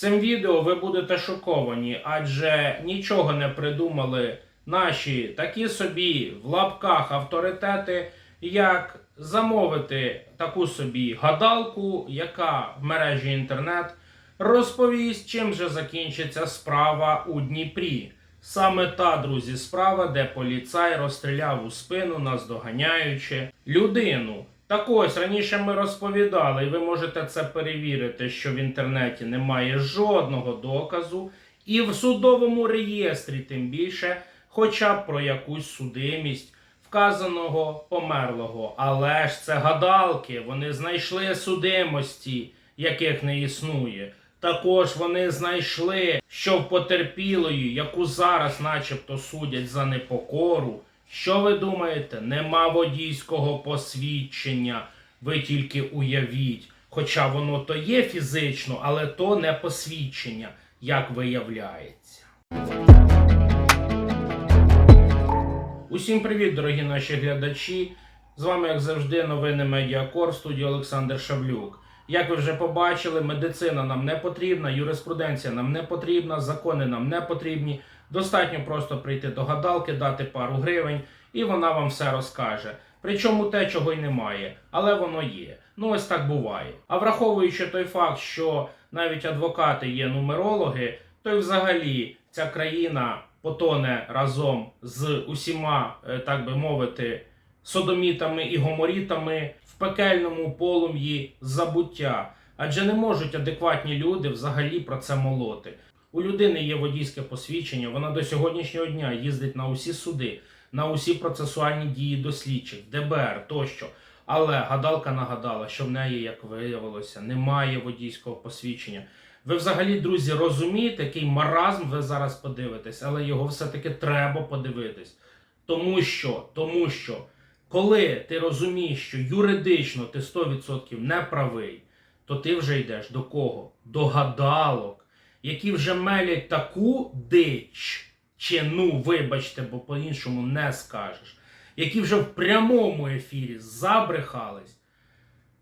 Цим відео ви будете шоковані, адже нічого не придумали наші такі собі в лапках авторитети, як замовити таку собі гадалку, яка в мережі інтернет розповість, чим же закінчиться справа у Дніпрі. Саме та, друзі, справа, де поліцай розстріляв у спину, наздоганяючи людину. Так ось раніше ми розповідали, і ви можете це перевірити, що в інтернеті немає жодного доказу, і в судовому реєстрі тим більше, хоча б про якусь судимість вказаного померлого. Але ж це гадалки, вони знайшли судимості, яких не існує. Також вони знайшли, що в потерпілої, яку зараз начебто судять за непокору. Що ви думаєте? Нема водійського посвідчення. Ви тільки уявіть. Хоча воно то є фізично, але то не посвідчення, як виявляється. Усім привіт, дорогі наші глядачі. З вами, як завжди, новини Медіакор студії Олександр Шавлюк. Як ви вже побачили, медицина нам не потрібна, юриспруденція нам не потрібна, закони нам не потрібні. Достатньо просто прийти до гадалки, дати пару гривень, і вона вам все розкаже. Причому те, чого й немає, але воно є. Ну ось так буває. А враховуючи той факт, що навіть адвокати є нумерологи, то й взагалі ця країна потоне разом з усіма, е, так би мовити, содомітами і гоморітами в пекельному полум'ї забуття. Адже не можуть адекватні люди взагалі про це молоти. У людини є водійське посвідчення, вона до сьогоднішнього дня їздить на усі суди, на усі процесуальні дії дослідчих, ДБР тощо. Але гадалка нагадала, що в неї, як виявилося, немає водійського посвідчення. Ви взагалі, друзі, розумієте, який маразм ви зараз подивитесь, але його все-таки треба подивитись. Тому що, тому що, коли ти розумієш, що юридично ти 100% не правий, то ти вже йдеш до кого? До гадалок, які вже мелять таку дич, чи ну, вибачте, бо по-іншому не скажеш, які вже в прямому ефірі забрехались.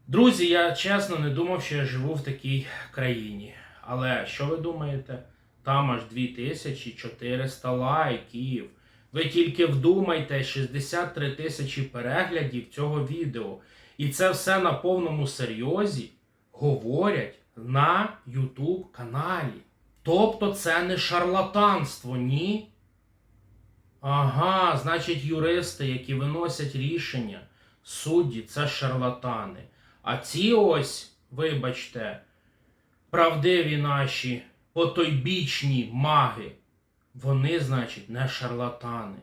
Друзі, я чесно не думав, що я живу в такій країні. Але що ви думаєте? Там аж 2400 лайків. Ви тільки вдумайте, 63 тисячі переглядів цього відео. І це все на повному серйозі говорять на YouTube каналі. Тобто це не шарлатанство, ні? Ага, значить, юристи, які виносять рішення, судді, це шарлатани. А ці ось, вибачте, правдиві наші потойбічні маги, вони, значить, не шарлатани.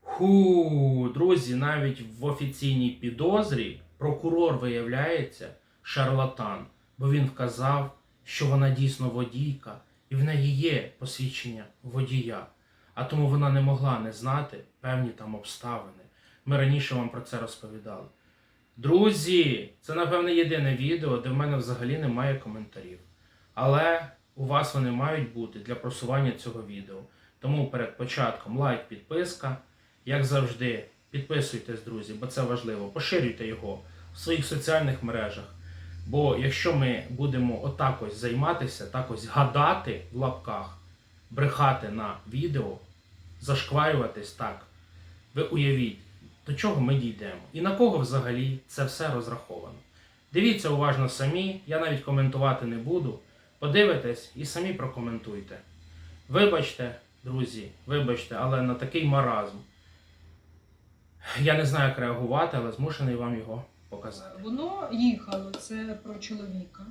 Ху, друзі, навіть в офіційній підозрі прокурор виявляється шарлатан, бо він вказав, що вона дійсно водійка, і в неї є посвідчення водія, а тому вона не могла не знати певні там обставини. Ми раніше вам про це розповідали. Друзі, це напевне єдине відео, де в мене взагалі немає коментарів. Але у вас вони мають бути для просування цього відео. Тому перед початком лайк, підписка. Як завжди, підписуйтесь, друзі, бо це важливо. Поширюйте його в своїх соціальних мережах. Бо якщо ми будемо отак ось займатися, так ось гадати в лапках, брехати на відео, зашкварюватись так, ви уявіть, до чого ми дійдемо і на кого взагалі це все розраховано. Дивіться уважно самі, я навіть коментувати не буду. Подивитесь і самі прокоментуйте. Вибачте, друзі, вибачте, але на такий маразм. Я не знаю, як реагувати, але змушений вам його показати. Воно їхало, це про чоловіка.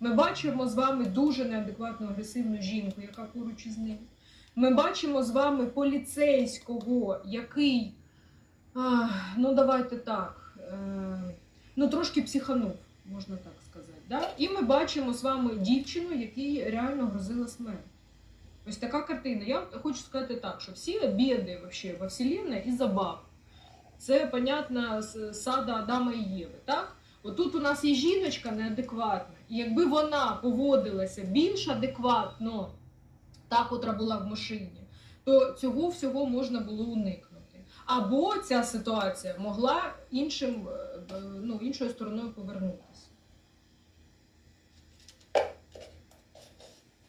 Ми бачимо з вами дуже неадекватну агресивну жінку, яка поруч із ним. Ми бачимо з вами поліцейського, який, а, ну давайте так, е, ну трошки психанув, можна так сказати. Да? І ми бачимо з вами дівчину, якій реально грозила смерть. Ось така картина. Я хочу сказати так, що всі біди вообще во Вселенной із-за. Це, понятно, сада Адама і Єви, так? Отут у нас є жіночка неадекватна, і якби вона поводилася більш адекватно, та, котра була в машині, то цього всього можна було уникнути. Або ця ситуація могла іншим, е, е, ну, іншою стороною повернутися.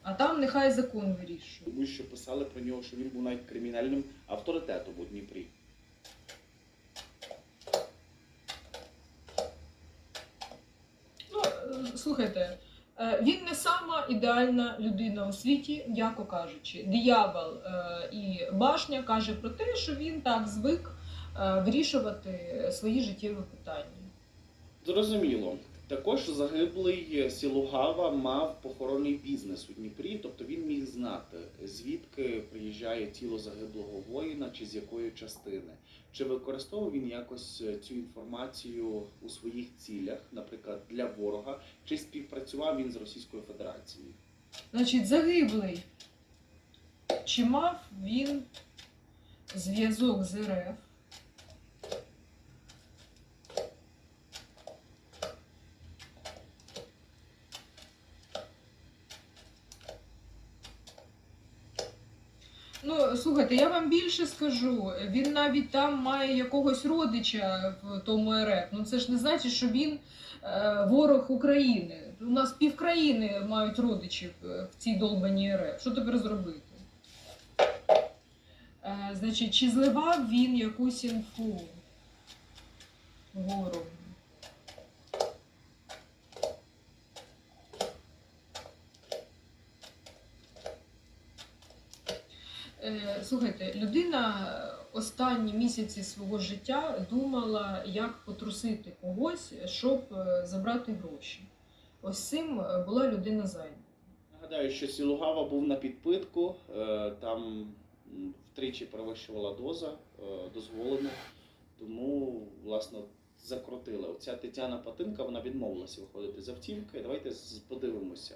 А там нехай закон вирішує. Тому що писали про нього, що він був навіть кримінальним авторитетом у Дніпрі. Ну, е, слухайте, е, він не сама ідеальна людина у світі, м'яко кажучи. Диявол е, і башня каже про те, що він так звик е, вирішувати свої життєві питання. Зрозуміло. Також загиблий Сілугава мав похоронний бізнес у Дніпрі, тобто він міг знати, звідки приїжджає тіло загиблого воїна чи з якої частини. Чи використовував він якось е, цю інформацію у своїх цілях, наприклад, для ворога, чи співпрацював він з Російською Федерацією? Значить, загиблий. Чи мав він зв'язок з РФ? Ну, слухайте, я вам більше скажу. Він навіть там має якогось родича в тому РФ. Ну це ж не значить, що він е, ворог України. У нас півкраїни мають родичів е, в цій долбаній РФ. Що тепер зробити? Е, значить, чи зливав він якусь інфу ворогу? Е, Слухайте, людина останні місяці свого життя думала, як потрусити когось, щоб е, забрати гроші. Ось цим е, була людина зайнята. Нагадаю, що Сілугава був на підпитку, е, там втричі перевищувала доза е, дозволену, тому власне закрутили. Оця Тетяна Патинка вона відмовилася виходити з автівки. Давайте подивимося.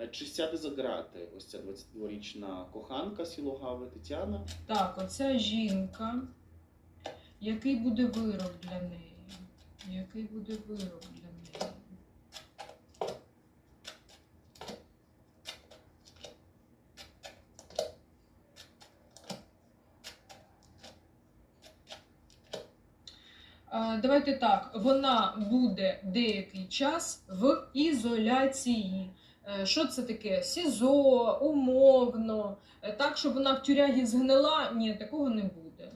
Е, Чи сяде за грати ось ця 22-річна коханка Сілугави Тетяна? Так, оця жінка. Який буде вирок для неї? Який буде вирок для неї? Давайте так, вона буде деякий час в ізоляції. Е, Що це таке? СІЗО, умовно, Е, так, щоб вона в тюрягі згнила, ні, такого не буде.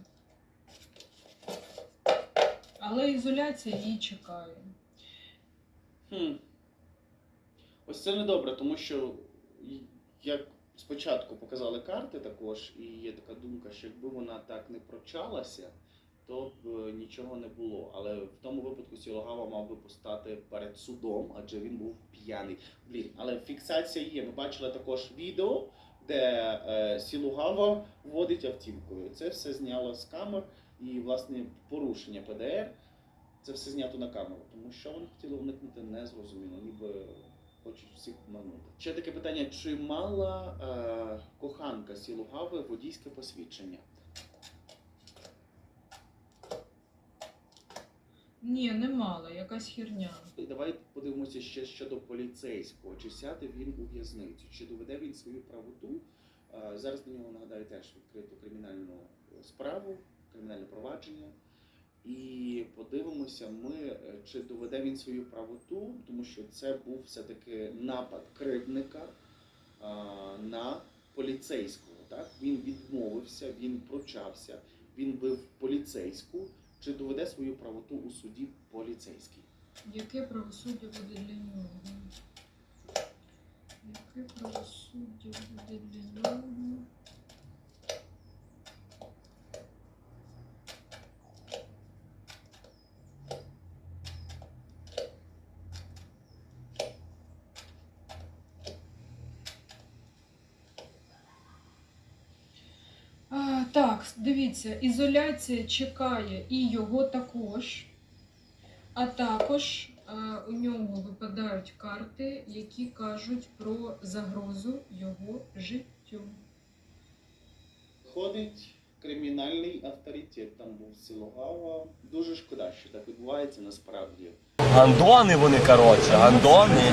Але ізоляція її чекає. Хм. Ось це недобре, тому що як спочатку показали карти також, і є така думка, що якби вона так не прочалася, то б е, нічого не було. Але в тому Сілогава мав би постати перед судом, адже він був п'яний. Блін, але фіксація є. Ми бачили також відео, де е, Сілугава водить автівкою. Це все зняло з камер і власне порушення ПДР. Це все знято на камеру, тому що вони хотіли уникнути не зрозуміло, ніби хочуть всіх обманути. Ще таке питання: чи мала е, коханка Сілугави водійське посвідчення? Ні, не мала, якась херня. І давай подивимося ще щодо поліцейського. Чи сяде він у в'язницю, чи доведе він свою правоту? Зараз до нього нагадаю теж відкрито кримінальну справу, кримінальне провадження. І подивимося, ми е, чи доведе він свою правоту, тому що це був все-таки напад кривдника на поліцейського. Так він відмовився, він прочався, він бив поліцейську. Чи доведе свою правоту у суді поліцейський? Яке правосуддя буде для нього? Яке правосуддя буде для нього? А, так, дивіться, ізоляція чекає і його також. А також е, у нього випадають карти, які кажуть про загрозу його життю. Ходить кримінальний авторитет. Там був Сілогава. Дуже шкода, що так відбувається насправді. Гандони вони, коротше, гандони.